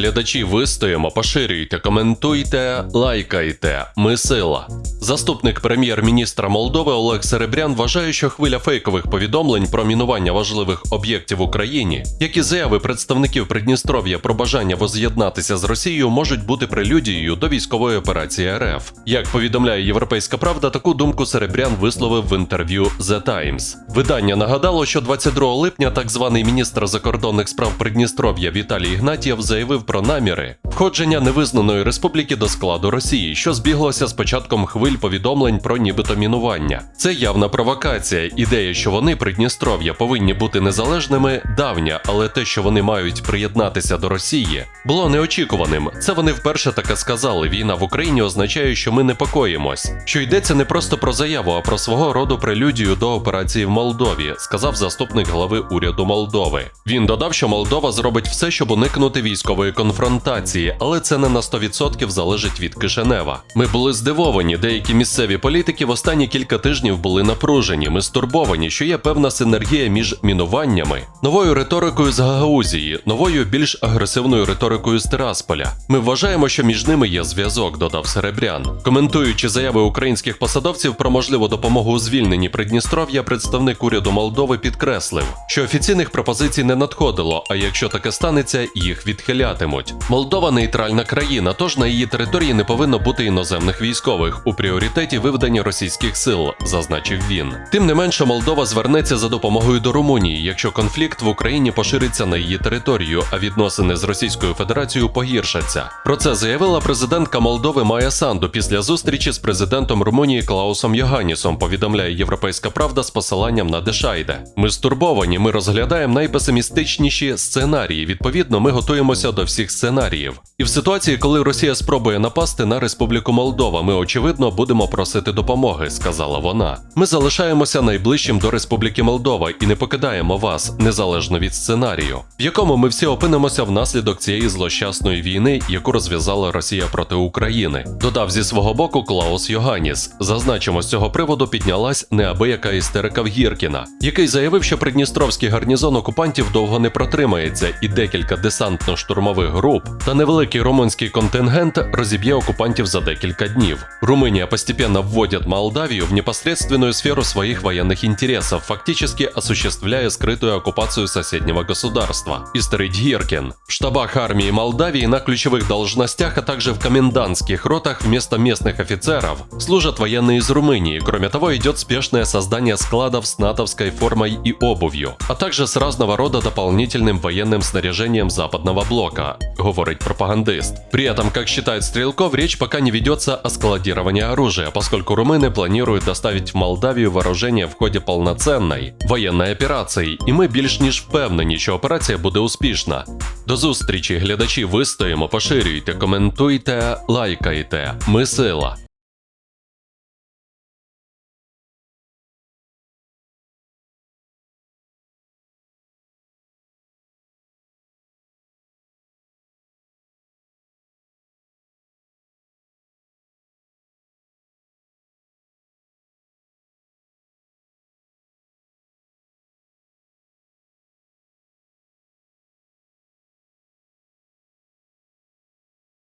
глядачі, вистоїмо, поширюйте, коментуйте, лайкайте. Ми сила. Заступник прем'єр-міністра Молдови Олег Серебрян вважає, що хвиля фейкових повідомлень про мінування важливих об'єктів в Україні, як і заяви представників Придністров'я про бажання воз'єднатися з Росією, можуть бути прелюдією до військової операції РФ. Як повідомляє Європейська Правда, таку думку Серебрян висловив в інтерв'ю The Times. Видання нагадало, що 22 липня так званий міністр закордонних справ Придністров'я Віталій Ігнатєв заявив про наміри входження невизнаної республіки до складу Росії, що збіглося з початком хвиль повідомлень про нібито мінування. Це явна провокація. Ідея, що вони Придністров'я повинні бути незалежними, давня, але те, що вони мають приєднатися до Росії, було неочікуваним. Це вони вперше таке сказали. Війна в Україні означає, що ми непокоїмось. Що йдеться не просто про заяву, а про свого роду прелюдію до операції в Молдові, сказав заступник глави уряду Молдови. Він додав, що Молдова зробить все, щоб уникнути військової конфронтації, але це не на 100% залежить від Кишинева. Ми були здивовані. Деякі місцеві політики в останні кілька тижнів були напружені. Ми стурбовані, що є певна синергія між мінуваннями, новою риторикою з Гагаузії, новою більш агресивною риторикою з Тирасполя. Ми вважаємо, що між ними є зв'язок, додав Серебрян. Коментуючи заяви українських посадовців про можливу допомогу у звільненні Придністров'я, представник уряду Молдови підкреслив, що офіційних пропозицій не надходило, а якщо таке станеться, їх відхилятимуть. Молдова нейтральна країна, тож на її території не повинно бути іноземних військових у пріоритеті виведення російських сил, зазначив він. Тим не менше, Молдова звернеться за допомогою до Румунії, якщо конфлікт в Україні пошириться на її територію, а відносини з Російською Федерацією погіршаться. Про це заявила президентка Молдови Майя Санду після зустрічі з президентом Румунії Клаусом Йоганнісом. Повідомляє Європейська Правда з посиланням на Дешайде. Ми стурбовані. Ми розглядаємо найпесимістичніші сценарії. Відповідно, ми готуємося до всіх сценаріїв. І в ситуації, коли Росія спробує напасти на Республіку Молдова, ми очевидно будемо просити допомоги, сказала вона. Ми залишаємося найближчим до Республіки Молдова і не покидаємо вас незалежно від сценарію, в якому ми всі опинимося внаслідок цієї злощасної війни, яку розв'язала Росія проти України. Додав зі свого боку Клаус Йоганіс. Зазначимо, з цього приводу піднялась неабияка істерика в Гіркіна, який заявив, що придністровський гарнізон окупантів довго не протримається, і декілька десантно-штурмових груп та невеликий румунський контингент розіб'є окупантів за декілька днів. Румыния постепенно вводит Молдавию в непосредственную сферу своих военных интересов, фактически осуществляя скрытую оккупацию соседнего государства. Историт Гиркин. В штабах армии Молдавии на ключевых должностях, а также в комендантских ротах вместо местных офицеров служат военные из Румынии. Кроме того, идет спешное создание складов с натовской формой и обувью, а также с разного рода дополнительным военным снаряжением западного блока, говорит пропагандист. При этом, как считает Стрелков, речь пока не ведется о складировании оружия, поскольку румыны планируют доставить в Молдавію вооружение в ході полноценної воєнної операції, і ми більш ніж впевнені, що операція буде успішна. До зустрічі, глядачі, вистоїмо, поширюйте, коментуйте, лайкайте. Ми сила.